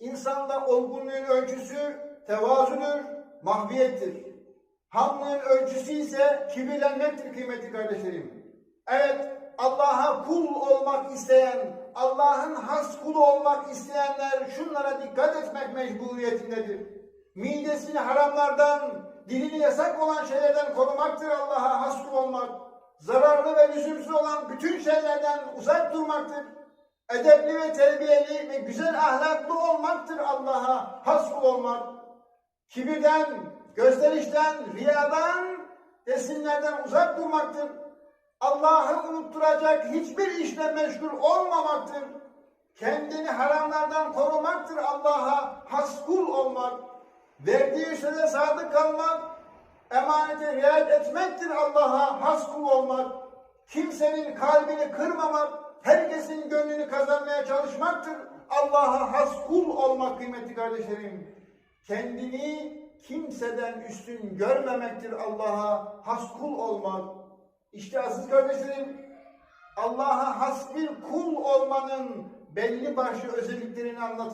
İnsanda olgunluğun ölçüsü tevazudur, mahviyettir. Hamlığın ölçüsü ise kibirlenmektir kıymetli kardeşlerim. Evet, Allah'a kul olmak isteyen, Allah'ın has kulu olmak isteyenler şunlara dikkat etmek mecburiyetindedir. Midesini haramlardan, dilini yasak olan şeylerden korumaktır Allah'a has kul olmak. Zararlı ve lüzumsuz olan bütün şeylerden uzak durmaktır. Edepli ve terbiyeli ve güzel ahlaklı kul olmak. Kibirden, gösterişten, riyadan, resimlerden uzak durmaktır. Allah'ı unutturacak hiçbir işle meşgul olmamaktır. Kendini haramlardan korumaktır Allah'a has kul olmak. Verdiği söze sadık kalmak, emanete riayet etmektir Allah'a has kul olmak. Kimsenin kalbini kırmamak, herkesin gönlünü kazanmaya çalışmaktır. Allah'a has kul olmak kıymetli kardeşlerim. Kendini kimseden üstün görmemektir Allah'a has kul olmak. İşte aziz kardeşlerim, Allah'a has bir kul olmanın belli başlı özelliklerini anlat.